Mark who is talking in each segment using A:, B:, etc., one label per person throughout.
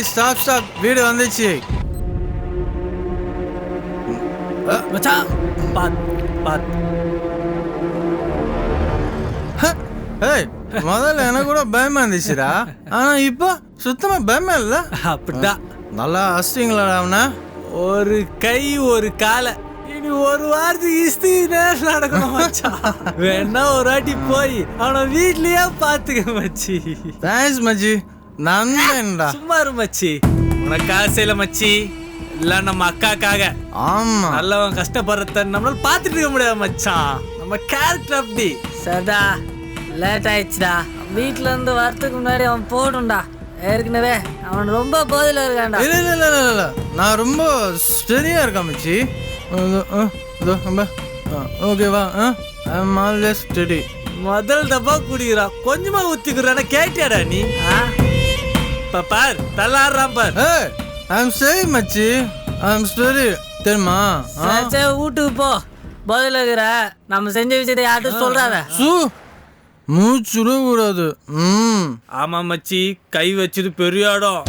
A: ஏய் stop stop வீடு வந்துச்சு.
B: மச்சான். பாத் பாத்.
A: ஏய் முதல்ல எனக்கு கூட பயமா இருந்துச்சுடா. ஆனா இப்போ சுத்தமா பயமா இல்ல.
B: அப்படிதான்.
A: நல்லா அசிங்களா அவனை.
B: ஒரு கை ஒரு காலை. இனி ஒரு வாரத்துக்கு இஸ்தி நேரம் நடக்கணும் மச்சான். வேணா ஒரு வாட்டி போய் அவனை வீட்லயே பாத்துக்க மச்சி.
A: தேங்க்ஸ் மச்சி. நன்றேன்டா
B: சும்மா இரு மச்சி. உனக்காக செய்யல மச்சி. இல்ல நம்ம அக்காக்காக.
A: ஆமா.
B: நல்லவன் கஷ்டப்படுறத நம்மளால பாத்துட்டு இருக்க முடியாது மச்சான் நம்ம கேரக்டர் அப்படி
C: சரிடா லேட் ஆயிடுச்சுடா. வீட்ல இருந்து வரதுக்கு முன்னாடி அவன் போடும்டா ஏற்கனவே அவன் ரொம்ப போதையில இருக்கான்டா.
A: இல்ல இல்ல இல்ல இல்ல, நான் ரொம்ப ஸ்டெடியா இருக்கேன் மச்சி. இதோ. ஆ, ஓகேவா ஐ ஆல்வேஸ் ஸ்டெடி
B: முதல் டப்பா குடிக்கிறான் கொஞ்சமா ஊத்திக்கிறான கேட்டியாடா நீ?
C: ஆ?
B: இப்ப பார் தள்ளாடுறான் பார்.
A: ஏய் ஐ எம் ஸ்டெடி மச்சி. ஐ எம் ஸ்டெடி தெரியுமா? ஆ?
C: சரி, சரி வீட்டுக்கு போ. போதையில இருக்கிற நம்ம செஞ்ச விஷயத்தை யார்ட்டும் சொல்றாத?
A: சு. மூச்சு கூடாது ம்.
B: ஆமா மச்சி. கை வச்சது பெரிய இடம்.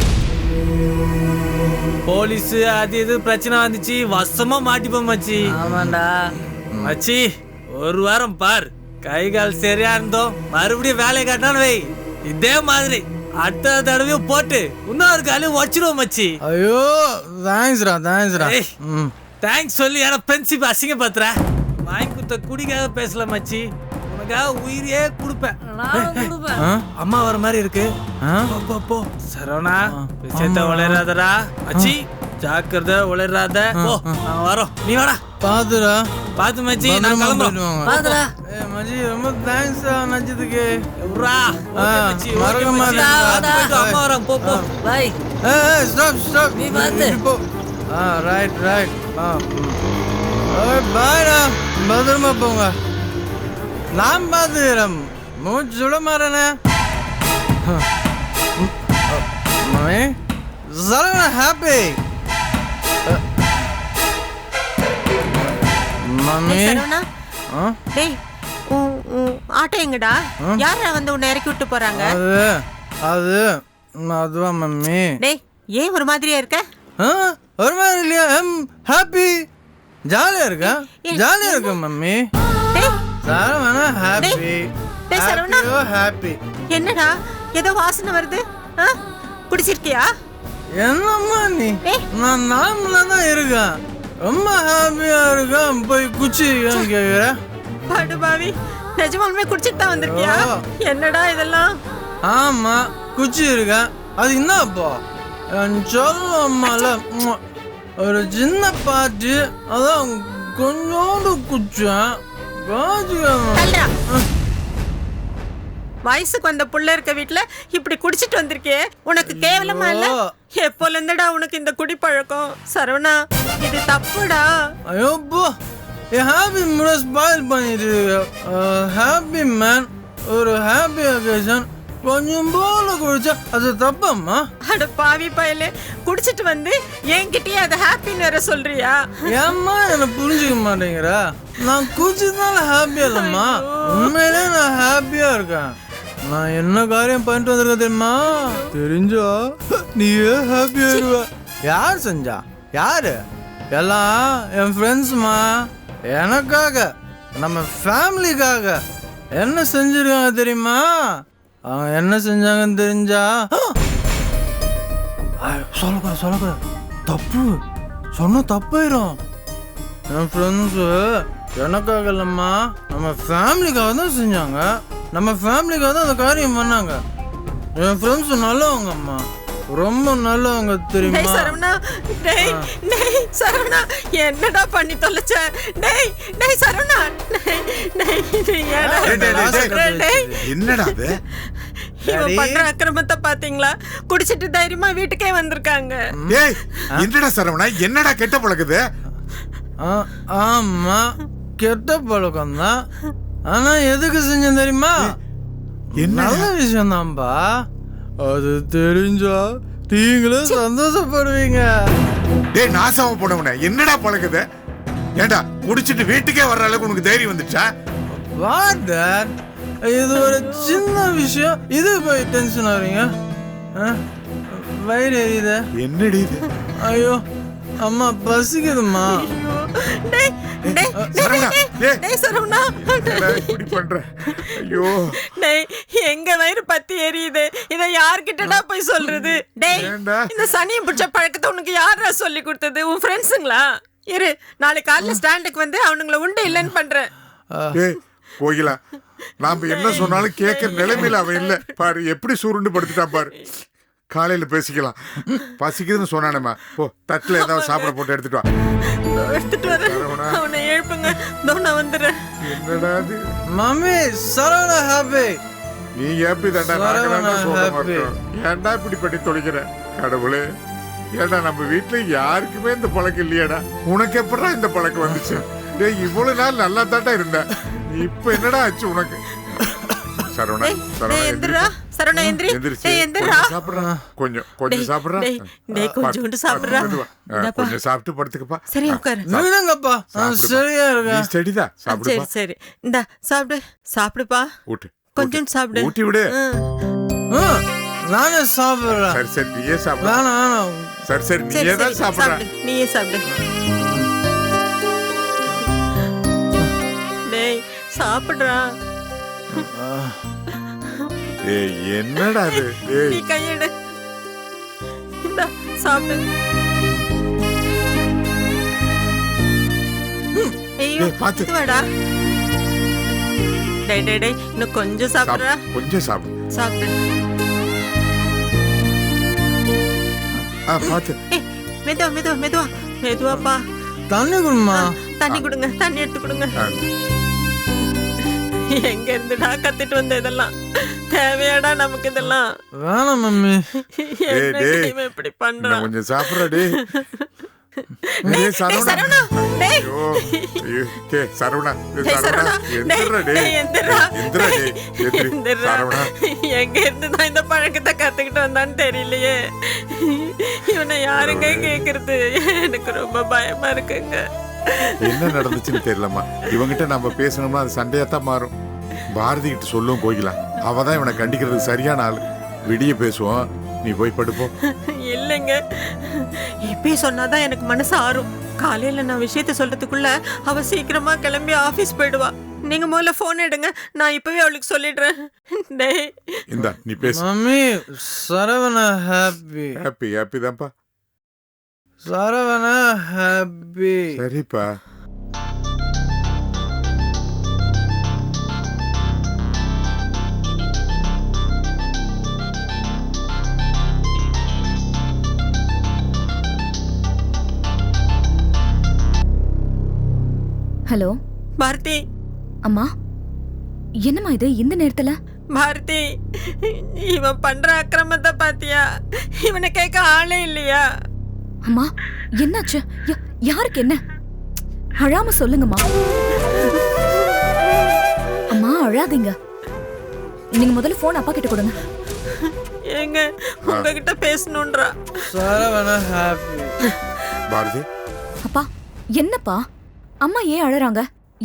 B: போலீஸ் அது இது பிரச்சனை வந்துச்சு. வசமா மாட்டிப்போம் மச்சி.
C: ஆமாண்டா.
B: மச்சி ஒரு வாரம் பார். கை கால் சரியா இருந்தோம். மறுபடியும் வேலையை காட்டினான்னு வை. இதே மாதிரி. அடுத்த தடவையும் போட்டு இன்னொரு காலையும் வச்சிருவோம் மச்சி.
A: ஐயோ தேங்க்ஸ்ரா தேங்க்ஸ்ரா
B: தேங்க்ஸ் சொல்லி ஏன்னா பென்சிப் அசிங்க பாத்துற வாங்கி கொடுத்த குடிக்காக பேசல மச்சி. உனக்காக உயிரையே கொடுப்பேன். அம்மா வர மாதிரி இருக்கு.
A: ஆ?
B: போ, போ போ. சரவணா விஷயத்த உளராதடா மச்சி ஜாக்கிரதை உளராத போ நாங்க வரோம். நீ வாடா.
A: பாத்துடா.
B: பாத்து மச்சி நான்
A: வாங்க.
C: பாத்துடா.
A: மச்சி ரொம்ப தேங்க்ஸ்டா நச்சதுக்கு
B: வா, அம்மா வராங்க போ போ
A: ஏய் ஸ்டாப் ஸ்டாப்
C: நீ பாத்து.
A: போ ஆ ரைட் ரைட் ஆ பாய்டா பத்திரமா போங்க நான் பார்த்துக்கிறேன் மூச்சு சுட மாறேனே சரவண ஹாப்பி மம்மி
D: சரவணா டேய் ஆட்டோ எங்கடா? யாரா வந்து உன்னை இறக்கி விட்டு போறாங்க?
A: அது அது அதுவா மம்மி.
D: டேய் ஏன் ஒரு மாதிரியா இருக்க?
A: ஒரு மாதிரி இல்லையா? எம் ஹாப்பி ஜாலியா இருக்கா? ஜாலியா இருக்கா மம்மி. சரவணா ஹாப்பி. ஹாப்பியோ ஹாப்பி
D: என்னடா? ஏதோ வாசனை வருது. ஆ பிடிச்சிருக்கியா
A: என்னம்மா நீ. நான் நார்மலா தான் இருக்கேன். ரொம்ப ஹாப்பியா இருக்கேன். போய் குச்சி கேக்குற
D: படுபாவி நிஜமாலுமே குடிச்சிட்டு தான் வந்திருக்கியா. என்னடா இதெல்லாம்?
A: ஆமா குச்சி இருக்கேன் அது என்னப்பா என் சொல்லம்மால ம்ம். ஒரு சின்ன பாட்டு அதான் கொஞ்சோண்டு குச்சேன்
D: வயசுக்கு வந்த புள்ள இருக்க வீட்ல இப்படி குடிச்சிட்டு வந்திருக்கே உனக்கு கேவலமா இல்ல. எப்போல இருந்துடா உனக்கு இந்த குடிப்பழக்கம்? சரவணா இது தப்புடா.
A: ஐயோ போ என் ஹாப்பி மூட ஸ்பாயில் பண்ணிட்டு ஹாப்பி மேன் ஒரு ஹாப்பி அக்கேஷன் கொஞ்சம் போல குடிச்சா அது தப்பம்மா
D: அட பாவி பயலே குடிச்சிட்டு வந்து என்கிட்டயே அதை ஹாப்பின்னு வேற சொல்றியா
A: ஏம்மா என்ன புரிஞ்சுக்க மாட்டேங்கிறா நான் குடிச்சதுனால ஹாப்பியா இல்லம்மா உண்மையிலே நான் ஹாப்பியா இருக்கேன் நான் என்ன காரியம் பண்ணிட்டு வந்திருக்கேன் தெரியுமா தெரிஞ்சா நீயே ஹாப்பியா இருவ யார் செஞ்சா யாரு எல்லாம் என் ஃப்ரெண்ட்ஸ்மா எனக்காக நம்ம ஃபேமிலிக்காக என்ன செஞ்சிருக்காங்க தெரியுமா? அவங்க என்ன செஞ்சாங்கன்னு தெரிஞ்சா ஐய், சொல்லக்கூடாது சொல்லக்கூடாது. தப்பு. சொன்னால் தப்பாயிரும். என் ஃப்ரெண்ட்ஸு எனக்காக இல்லைம்மா. நம்ம ஃபேமிலிக்காக தான் செஞ்சாங்க. நம்ம ஃபேமிலிக்காக தான் அந்த காரியம் பண்ணாங்க. என் ஃப்ரெண்ட்ஸ் நல்லவங்கம்மா. ரொம்ப நல்லவங்க
D: டேய்
A: தெரியுமா
D: சரவணா டேய் டேய் சரவணா என்னடா பண்ணி தொலைச்ச? டேய் டேய் சரவணா டேய் டேய் ஏன்டா
A: டேய், டேய், டேய்?
D: டேய்
E: என்னடா அது?
D: இவன் பண்ற அக்கிரமத்தை பாத்தீங்களா? குடிச்சிட்டு தைரியமா வீட்டுக்கே வந்திருக்காங்க.
E: ஏய் என்னடா சரவணா என்னடா கெட்ட பழக்குது?
A: ஆ, ஆமா கெட்ட பழக்கம் தான் ஆனா எதுக்கு செஞ்சேன் தெரியுமா?
E: என்ன
A: விஷயம் தான்பா அது தெரிஞ்சா நீங்களும் சந்தோஷப்படுவீங்க.
E: டேய் நாசமா போனவனே என்னடா பழக்குது ஏண்டா குடிச்சிட்டு வீட்டுக்கே வர்ற அளவுக்கு உனக்கு தைரியம் வந்துச்சா?
A: வாட் தட் இது ஒரு சின்ன விஷயம். இது போய் டென்ஷன் ஆகுறீங்க ஆ? வயிறு எரியுதே.
E: என்னடி இது?
A: ஐயோ அம்மா பசிக்குதும்மா.
D: ஐயோ, டேய் டேய்
E: சரவணா, டேய்.
D: டேய் சரவணா.
E: இப்படி பண்ற? ஐயோ.
D: டேய் எங்க வயிறு பத்தி எரியுது? இத யார்கிட்டடா போய் சொல்றது? டேய்
E: ஏன்டா?
D: இந்த சனியை பிடிச்ச பழக்கத்தை உனக்கு யாரா சொல்லி கொடுத்தது? உன் ஃப்ரெண்ட்ஸுங்களா இரு நாளைக்கு காலைல ஸ்டாண்டுக்கு வந்து அவனுங்கள உண்டு இல்லைன்னு பண்றேன்.
E: டேய் கோகிலா நாம என்ன சொன்னாலும் கேட்கற நிலைமையில அவன் இல்ல. பாரு எப்படி சுருண்டு படுத்துட்டான் பாரு. காலையில பேசிக்கலாம். பசிக்குதுன்னு சொன்னானேம்மா. போ தட்டுல ஏதாவது சாப்பிட போட்டு எடுத்துட்டு வா.
D: இதோ எடுத்துட்டு வரேன். அவனை எழுப்புங்க. நான் வந்துடுறேன்.
E: என்னடா இது?
A: மம்மி சரவணா ஹாப்பி
E: நீ எப்படி தாண்டா சொல்ல. மாட்டோம். ஏன்டா இப்படி பண்ணி தொலைக்கிற? கடவுளே. ஏடா நம்ம வீட்டுல யாருக்குமே இந்த பழக்கம் இல்லையாடா? உனக்கு எப்படா இந்த பழக்கம் வந்துச்சு? டேய் இவ்வளவு நாள் நல்லா தாண்டா இருந்த. இப்ப என்னடா ஆச்சு உனக்கு? சரவணா சரவணா
D: டேய் எந்திரா.
E: எந்திரி.
D: சரவணா எந்திரி. எந்திரா.
E: கொஞ்சம் சாப்பிடுறா. கொஞ்சம் கொஞ்சம் சாப்பிடுறா.
D: டேய்,
E: பாத்து,
D: சாப்பிடுறா.
E: கொஞ்சம் சாப்பிட்டு படுத்துக்கப்பா.
D: சரி உட்காரு.
E: சாப்பிடு.
A: விடுங்கப்பா நான்
E: சாப்பிடுப்பா.
A: சரியா
D: ஆ, சரி சரி. இந்தா சாப்பிடு. சாப்பிடுப்பா.
E: ஊட்டு.
D: கொஞ்சம் சாப்பிடு.
E: ஊட்டி விடு.
A: நானே சாப்பிடுறேன்.
E: சரி சரி நீயே சாப்பிடு.
A: வேணாம் வேணாம்
E: சரி சரி நீயே தான் சாப்பிடுற.
D: சாப்பிடு நீயே சாப்பிடு. டேய் சாப்பிடுறா.
E: ஏய் என்னடா ஏய்
D: நீ கையெடு. இந்தா சாப்பிடு. ஐயோ
E: பாத்து.
D: இதுவாடா டேய் டேய் டேய் இன்னும் கொஞ்சம் சாப்பிடுறா.
E: சாப்பிடு கொஞ்சம் சாப்பிடு
D: சாப்பிடு.
E: ஆ பாத்து
D: மெதுவா மெதுவா மெதுவா மெதுவாப்பா.
A: தண்ணி குடுமா
D: தண்ணி கொடுங்க தண்ணி எடுத்து கொடுங்க. எங்க இருந்துடா கத்திட்டு வந்த இதெல்லாம்? தேவையாடா நமக்கு இதெல்லாம்?
A: வேணாம் மம்மி.
D: இப்படி
E: இன்னும்
D: பண்றான்
E: கொஞ்சம் சாப்பிடுற
D: எங்க இருந்து தான் இந்த பழக்கத்தை கத்துக்கிட்டு வந்தான்னு தெரியலையே. இவனை யாருங்க கேக்குறது? எனக்கு ரொம்ப பயமா இருக்குங்க.
E: என்ன நடந்துச்சுன்னு தெரியலம்மா. இவங்கிட்ட நம்ம பேசணும்னா அது சண்டையா தான் மாறும். பாரதி கிட்ட சொல்லும் கோகிலா. அவ தான் இவனை கண்டிக்கிறதுக்கு சரியான ஆளு. விடிய பேசுவோம். நீ போய் படுப்போம்
D: இல்லைங்க. இப்பயே சொன்னாதான் எனக்கு மனசு ஆறும். காலையில நான் விஷயத்த சொல்றதுக்குள்ள அவ சீக்கிரமா கிளம்பி ஆபீஸ் போயிடுவா. நீங்க முதல்ல போன் எடுங்க. நான் இப்பவே அவளுக்கு சொல்லிடுறேன். டேய்.
E: இந்தா நீ பேசு.
A: Mummy Saravana happy
E: happy happy தான்ப்பா.
A: சரவணா ஹாப்பி
E: சரிப்பா.
F: ஹலோ.
D: பாரதி.
F: அம்மா என்னம்மா இது இந்த நேரத்துல?
D: பாரதி இவன் பண்ற அக்கிரமத்தை பாத்தியா? இவனை கேட்க ஆளே இல்லையா?
F: அம்மா என்னாச்சு? யா- யாருக்கு என்ன? அழாம சொல்லுங்கம்மா. அம்மா அழாதீங்க. நீங்க முதல்ல போன் அப்பா கிட்ட கொடுங்க.
D: ஏங்க உங்ககிட்ட
A: ஹாப்பி
E: பாரதி
F: அப்பா என்னப்பா? அம்மா ஏன் அழறாங்க?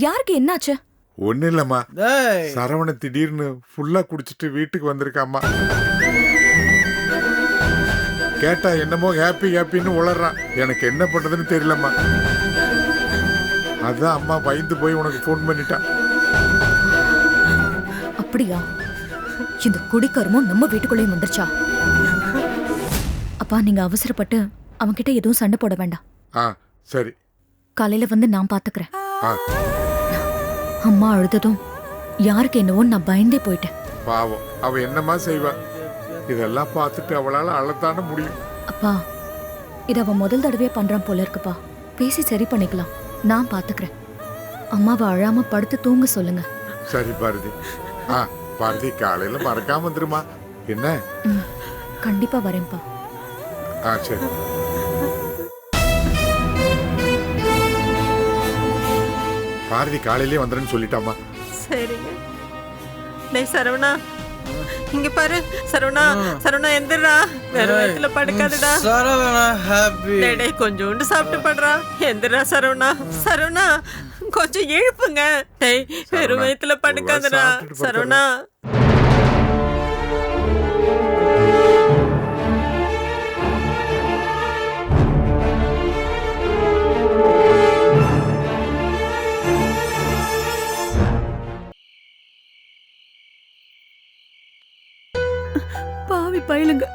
F: யாருக்கு என்னாச்சு?
E: ஒண்ணு இல்லம்மா
A: டேய்.
E: சரவண திடீர்னு ஃபுல்லா குடிச்சிட்டு வீட்டுக்கு வந்திருக்காம்மா கேட்டா என்னமோ ஹாப்பி ஹாப்பின்னு உளறான். எனக்கு என்ன பண்றதுன்னு தெரியலம்மா. அதான் அம்மா பயந்து போய் உனக்கு ஃபோன் பண்ணிட்டான்.
F: அப்படியா? இந்த குடிக்கருமும் நம்ம வீட்டுக்குள்ளேயும் வந்துருச்சா? அப்பா நீங்க அவசரப்பட்டு அவன்கிட்ட எதுவும் சண்டை போட வேண்டாம்.
E: ஆ சரி.
F: காலையில வந்து நான் பாத்துக்கிறேன். அம்மா அழுததும் யாருக்கு என்னவோ நான் பயந்தே போயிட்டேன்.
E: பாவம். அவ என்னம்மா செய்வா? இதெல்லாம் பார்த்துட்டு அவளால அழத்தான முடியும்.
F: அப்பா இத அவன் முதல் தடவையா பண்றான் போல இருக்குப்பா. பேசி சரி பண்ணிக்கலாம். நான் பாத்துக்கிறேன். அம்மாவை அழாம படுத்து தூங்க சொல்லுங்க.
E: சரி பாரதி. ஆ பாரதி காலையில மறக்காம வந்துருமா. என்ன?
F: ம், கண்டிப்பா வரேன்ப்பா.
E: ஆ சரி. பாரதி காலையிலே வந்துடுன்னு சொல்லிட்டாமா
D: சரிங்க. டேய் சரவணா. இங்க பாரு சரவணா சரவணா எந்திரா வேற வயித்துல படுக்காதடா.
A: சரவணா ஹாப்பி.
D: டேய் கொஞ்சோண்டு சாப்பிட்டு படுறா. எந்திரா சரவணா. சரவணா கொஞ்சம் எழுப்புங்க. டேய் வெறும் வயித்துல படுக்காதடா. சரவணா.
G: பயலுங்க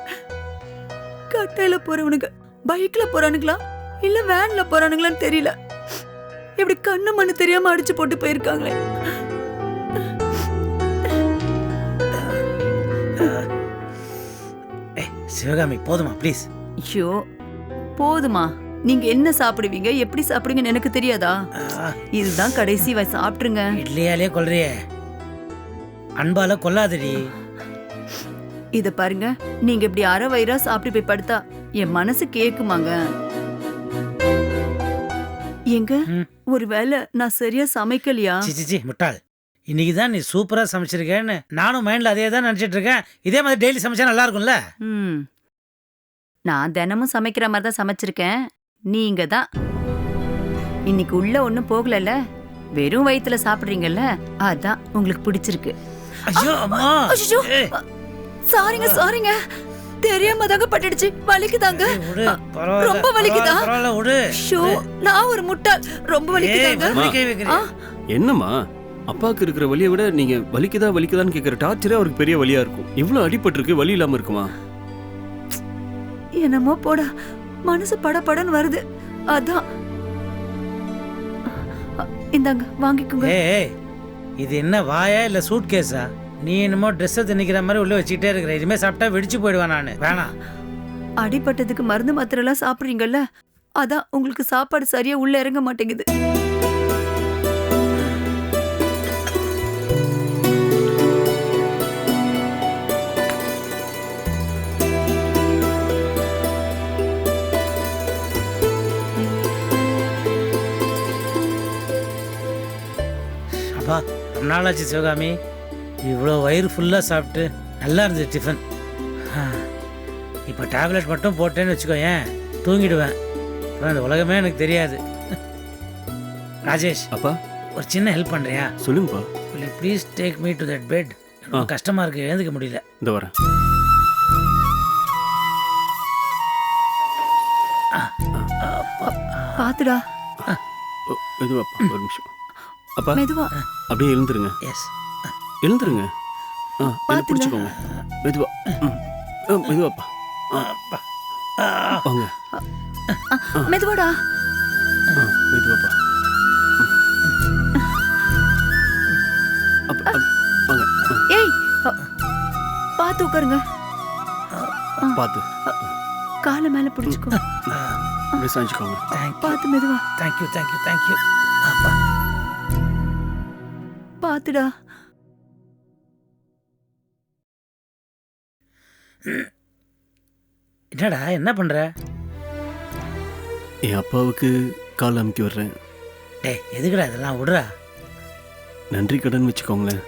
G: கட்டையில போறவனுங்க. பைக்ல போறானுங்களா? இல்ல வேன்ல போறானுங்களான்னு தெரியல. இப்படி கண்ணு மண்ணு தெரியாம அடிச்சு போட்டு போயிருக்காங்களே.
H: சிவகாமி போதுமா ப்ளீஸ்
G: ஐயோ போதுமா. நீங்க என்ன சாப்பிடுவீங்க? எப்படி சாப்பிடுவீங்கன்னு எனக்கு தெரியாதா? இதுதான் கடைசி வ- சாப்பிட்டுருங்க.
H: இட்லியாலே கொல்றியே அன்பால கொல்லாதடி
G: இத பாருங்க நீங்க இப்படி அரை வயிறா சாப்பிட்டு போய் படுத்தா என் மனசு கேக்குமாங்க. எங்க. ஒருவேளை நான் சரியா சமைக்கலையா?
H: சி சி, சி முட்டாள். இன்னைக்கு தான் நீ சூப்பரா சமைச்சிருக்கேன்னு நானும் மைண்ட்ல அதே தான் நினைச்சிட்டு இருக்கேன். இதே மாதிரி டெய்லி சமைச்சா நல்லா இருக்கும்ல?
G: நான் தினமும் சமைக்கிற மாதிரி தான் சமைச்சிருக்கேன். நீங்க தான். இன்னைக்கு உள்ள ஒண்ணும் போகலல்ல? வெறும் வயித்துல சாப்பிடுறீங்கல்ல? அதான் உங்களுக்கு பிடிச்சிருக்கு.
H: ஐயோ அம்மா!
G: சாரிங்க சாரிங்க தெரியாம தாங்க பட்டுடுச்சு. வலிக்குதாங்க? ரொம்ப வலிக்குதா? ஷோ நான் ஒரு முட்டாள் ரொம்ப வலிக்குதாங்க?
I: என்னம்மா? அப்பாவுக்கு இருக்கிற வலியை விட நீங்க வலிக்குதா வலிக்குதான்னு கேட்குற டார்ச்சரே அவருக்கு பெரிய வலியா இருக்கும். இவ்வளவு அடிபட்டிருக்கு வலி இல்லாம இருக்குமா?
G: என்னமோ போடா மனசு படபடன்னு வருது. அதான். இந்தாங்க வாங்கிக்கோங்க.
H: இது என்ன வாயா இல்ல சூட் கேஸா நீ என்னமோ ட்ரெஸ்ஸை திணிக்கிற மாதிரி உள்ள வச்சுக்கிட்டே இருக்கிற. இதுமே சாப்பிட்டா வெடிச்சு போயிடுவேன் நான். வேணாம்.
G: அடிபட்டதுக்கு மருந்து மாத்திரை எல்லாம் சாப்பிடுறீங்கல்ல? அதான் உங்களுக்கு சாப்பாடு சரியா உள்ள இறங்க மாட்டேங்குது.
H: அப்பா ரொம்ப நாளாச்சு சிவகாமி. இவ்வளோ வயிறு ஃபுல்லாக சாப்பிட்டு நல்லா இருந்தது டிஃபன் இப்போ டேப்லெட் மட்டும் போட்டேன்னு வச்சுக்கோ ஏன் தூங்கிடுவேன். அப்புறம் இந்த உலகமே எனக்கு தெரியாது. ராஜேஷ்
I: அப்பா.
H: ஒரு சின்ன ஹெல்ப் பண்ணுறியா
I: சொல்லுங்கப்பா.
H: Will please take me to that bed. கஷ்டமாக இருக்கு எழுந்துக்க முடியல.
I: இந்த வரேன்.
G: பாத்துடா.
I: மெதுவாப்பா ஒரு நிமிஷம். அப்பா.
G: மெதுவா.
I: அப்படியே எழுந்துருங்க.
H: எஸ்
I: எழுந்துருங்க. ஆ. பிடிச்சிக்கோங்க. மெதுவா. ம். ஆ, மெதுவாப்பா ஆ, வாங்க.
G: மெதுவாடா.
I: ஆ, மெதுவாப்பா ம். அப்ப, அப்ப, வாங்க.
G: ஏய் அ, பாத்து உட்காருங்க.
I: பார்த்து.
G: காலை மேல பிடிச்சுக்கோ.
I: அப்படியே சாஞ்சிக்கோங்க.
H: தேங்க்
G: பாத்து மெதுவா.
H: தேங்க்யூ தேங்க்யூ தேங்க்யூ அப்பா
G: பாத்துடா
H: என்னடா என்ன பண்ணுற
I: என் அப்பாவுக்கு கால் அமுக்கி வர்றேன்
H: டேய் எதுக்குடா இதெல்லாம் விடுறா.
I: நன்றி கடன் வச்சுக்கோங்களேன்.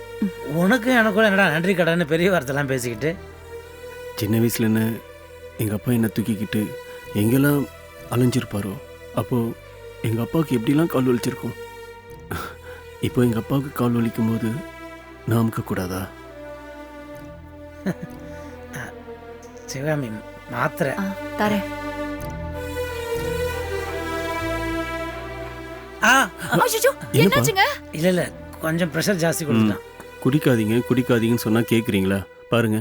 H: உனக்கும் எனக்கும் என்னடா நன்றி கடன்னு பெரிய வார்த்தைலாம் பேசிக்கிட்டு?
I: சின்ன வயசுல என்ன எங்கள் அப்பா என்னை தூக்கிக்கிட்டு எங்கெல்லாம் அலைஞ்சிருப்பாரோ அப்போது எங்கள் அப்பாவுக்கு எப்படிலாம் கால் வலிச்சிருக்கும்? இப்போ எங்கள் அப்பாவுக்கு கால் வலிக்கும் போது நான் அமுக்கக்கூடாதா?
H: சிவகாமி மாத்திரை.
G: ஆ, தரேன்.
H: ஆ
G: அச்சச்சோ,
I: என்னப்பா?
G: என்னாச்சுங்க?
H: இல்லை இல்லை கொஞ்சம் ப்ரெஷர் ஜாஸ்தி கொடுத்துட்டான்.
I: குடிக்காதீங்க குடிக்காதீங்கன்னு சொன்னால் கேட்குறீங்களா பாருங்க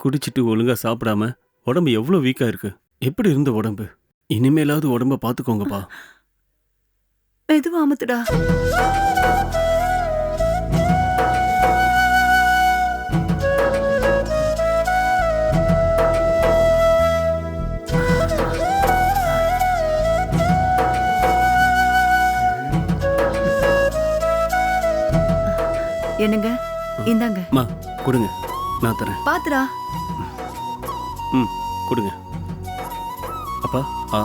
I: குடிச்சிட்டு ஒழுங்காக சாப்பிடாம உடம்பு எவ்வளோ வீக்காக இருக்கு. எப்படி இருந்த உடம்பு? இனிமேலாவது உடம்ப பார்த்துக்கோங்கப்பா
G: மெதுவா அமுத்துடா. என்னங்க? இந்தாங்க.
I: மா கொடுங்க. நான் தரேன்.
G: பாத்துடா.
I: ம் கொடுங்க. அப்பா ஆ.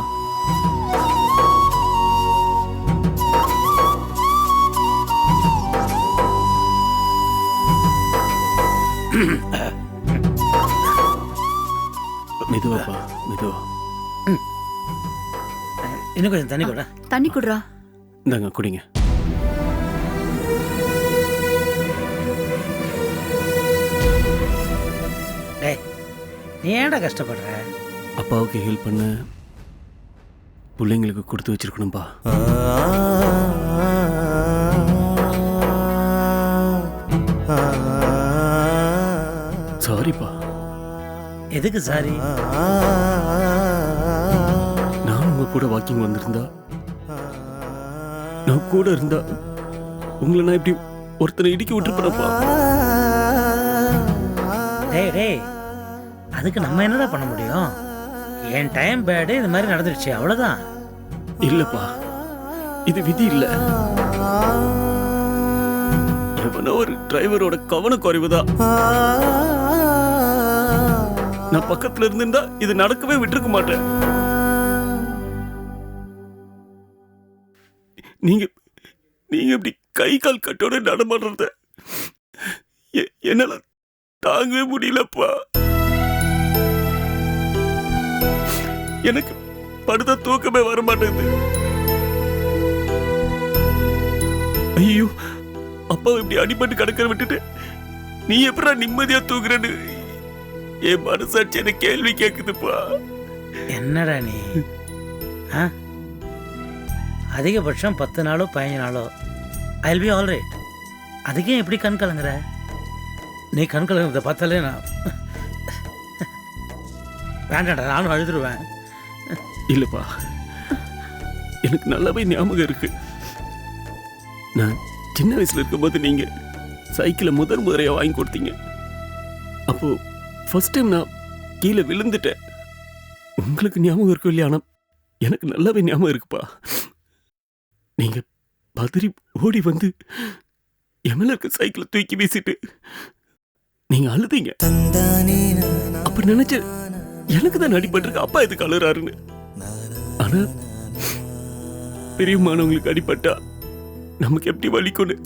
I: மெதுவாப்பா மெதுவா.
H: இன்னும் கொஞ்சம் தண்ணி கூட
G: தண்ணி குடுறா.
I: இந்தாங்க குடிங்க.
H: நீ ஏன்டா கஷ்டப்படுற
I: அப்பாவுக்கு ஹெல்ப் பண்ண பிள்ளைங்களுக்கு கொடுத்து வச்சிருக்கணும்பா சாரிப்பா
H: எதுக்கு சாரி
I: நான் உங்க கூட வாக்கிங் வந்திருந்தா நான் கூட இருந்தா உங்களை நான் இப்படி ஒருத்தனை இடிக்க விட்டுருப்பேனப்பா
H: டேய் டேய் அதுக்கு நம்ம என்னடா பண்ண முடியும்? என் டைம் பேடு இது மாதிரி நடந்துருச்சு அவ்வளோதான்
I: இல்லப்பா. இது விதி இல்ல. எவனோ ஒரு டிரைவரோட கவனக்குறைவுதான். நான் பக்கத்துல இருந்திருந்தா இது நடக்கவே விட்டுருக்க மாட்டேன். நீங்க நீங்க இப்படி கை கால் கட்டோட நடமாடுறத எ- என்னால தாங்கவே முடியலப்பா. எனக்கு படுத்த தூக்கமே வர மாட்டேங்குது ஐயோ அப்பா இப்படி அடிபட்டு கிடக்கிற விட்டுட்டு நீ எப்படா நிம்மதியா தூங்குறன்னு என் மனசாட்சி என்ன கேள்வி கேக்குதுப்பா.
H: என்னடா நீ? ஆ? அதிகபட்சம் பத்து நாளோ பதினஞ்சு நாளோ. ஐ பி ஆல் ரைட் அதுக்கே எப்படி கண் கலங்குற? நீ கண் கலங்குறத பார்த்தாலே நான் வேண்டாடா நானும் அழுதுருவேன்.
I: இல்லப்பா. எனக்கு நல்லாவே ஞாபகம் இருக்கு. நான் சின்ன வயசுல இருக்கும்போது நீங்க சைக்கிளை முதல் முறையா வாங்கி கொடுத்தீங்க. அப்போ ஃபர்ஸ்ட் டைம் நான் கீழே விழுந்துட்டேன். உங்களுக்கு ஞாபகம் இருக்கும் இல்லையா ஆனா எனக்கு நல்லாவே ஞாபகம் இருக்குப்பா. நீங்க பதறி ஓடி வந்து மேல இருக்க சைக்கிளை தூக்கி வீசிட்டு நீங்க அழுதீங்க. அப்ப நினைச்ச எனக்கு தான் அடிபட்டிருக்கு. அப்பா எதுக்கு அழுறாருன்னு? ஆனா பெரியமானவங்களுக்கு அடிப்பட்டா நமக்கு எப்படி வலிக்கணும்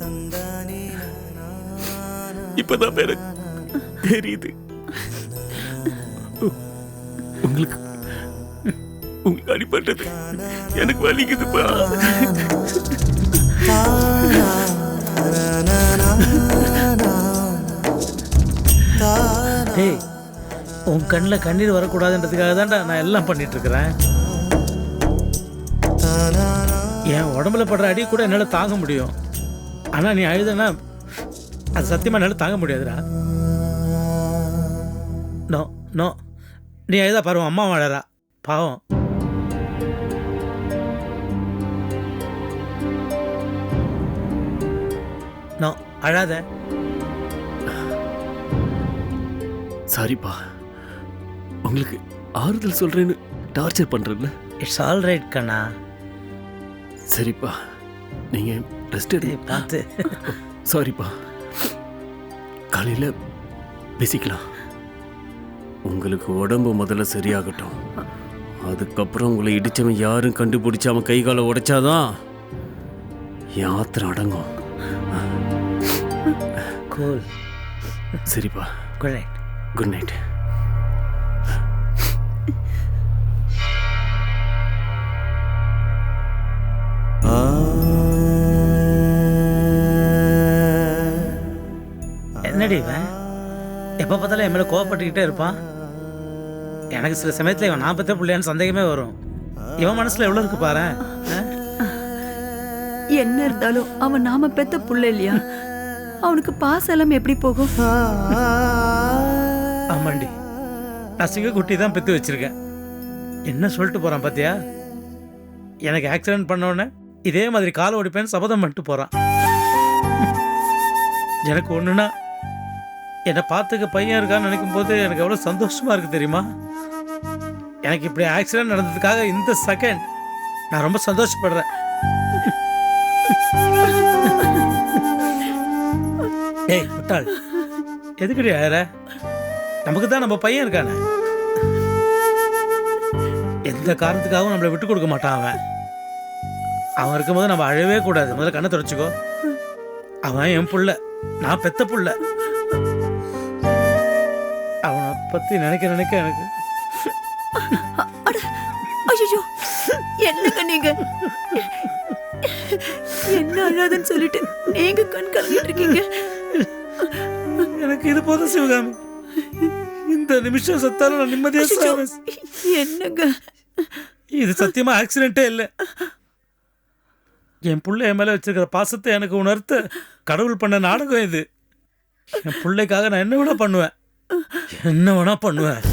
I: இப்பதான் பேர தெரியுது. உங்களுக்கு உங்களுக்கு அடிப்பட்டது எனக்கு வலிக்குதுப்பா.
H: டேய் உன் கண்ணில் கண்ணீர் வரக்கூடாதுன்றதுக்காக தான்டா நான் எல்லாம் பண்ணிட்டு இருக்கிறேன். என் உடம்புல படுற அடி கூட என்னால் தாங்க முடியும். ஆனால் நீ அழுதனா அது சத்தியமாக என்னால் தாங்க முடியாதுடா. No no. நீ அழுதா பாரு உன் அம்மா வாழறா. பாவம். நோ அழாத.
I: சாரிப்பா உங்களுக்கு ஆறுதல் சொல்றேன்னு டார்ச்சர் பண்றேன்ல.
H: இட்ஸ் ஆல் ரைட் கண்ணா.
I: சரிப்பா. நீங்க ரெஸ்ட் எடுங்க.
H: பார்த்து.
I: சாரிப்பா காலையில பேசிக்கலாம். உங்களுக்கு உடம்பு முதல்ல சரியாகட்டும். அதுக்கப்புறம் உங்களை இடிச்சவன் யாரும் கண்டுபிடிச்சாம கை காலை உடைச்சாதான் ஆத்திரம் அடங்கும்.
H: கூல்
I: சரிப்பா.
H: குட் நைட்
I: குட் நைட்
H: எப்போ பார்த்தாலும் என் மேலே கோவப்பட்டுக்கிட்டே இருப்பான். எனக்கு சில சமயத்தில் இவன் நாற்பத்தே பிள்ளையான்னு சந்தேகமே வரும். இவன் மனசில் எவ்வளோ இருக்கு பாரு?
G: என்ன இருந்தாலும் அவன் நாம பெத்த புள்ள இல்லையா? அவனுக்கு பாசம் எல்லாம் எப்படி போகும்?
H: ஆமாண்டி. நான் சிங்கக்குட்டி தான் பெற்று வச்சிருக்கேன். என்ன சொல்லிட்டு போகிறான் பார்த்தியா எனக்கு ஆக்சிடென்ட் பண்ணோடனே இதே மாதிரி காலை ஓடிப்பேன்னு சபதம் பண்ணிட்டு போகிறான் எனக்கு ஒன்றுனா என்னை பார்த்துக்க பையன் இருக்கான்னு நினைக்கும் போது எனக்கு எவ்வளோ சந்தோஷமாக இருக்குது தெரியுமா? எனக்கு இப்படி ஆக்சிடென்ட் நடந்ததுக்காக இந்த செகண்ட் நான் ரொம்ப சந்தோஷப்படுறேன். ஏய் முட்டாள். எதுக்குடி அழற? நமக்கு தான் நம்ம பையன் இருக்கானே. எந்த காரணத்துக்காகவும் நம்மளை விட்டு கொடுக்க மாட்டான் அவன். அவன் இருக்கும்போது நம்ம அழவே கூடாது. முதல்ல கண்ணை தொடச்சிக்கோ. அவன் என் புள்ள. நான் பெத்த புள்ள. பத்தி நினைக்க நினைக்க எனக்கு
G: ஐயோ என்னங்க நீங்க? என்ன அழாதுன்னு சொல்லிட்டு நீங்க கண் கலங்கிட்டு இருக்கீங்க?
H: எனக்கு இது போதும் சிவகாமி. இந்த நிமிஷம் சத்தாலும் நான் நிம்மதியா சாவேன்.
G: என்னங்க?
H: இது சத்தியமா ஆக்சிடென்ட்டே இல்லை. என் புள்ள என் மேல வச்சிருக்கிற பாசத்தை எனக்கு உணர்த்த கடவுள் பண்ண நாடகம் இது. என் பிள்ளைக்காக நான் என்ன வேணா பண்ணுவேன். என்ன வேணா பண்ணுவேன்.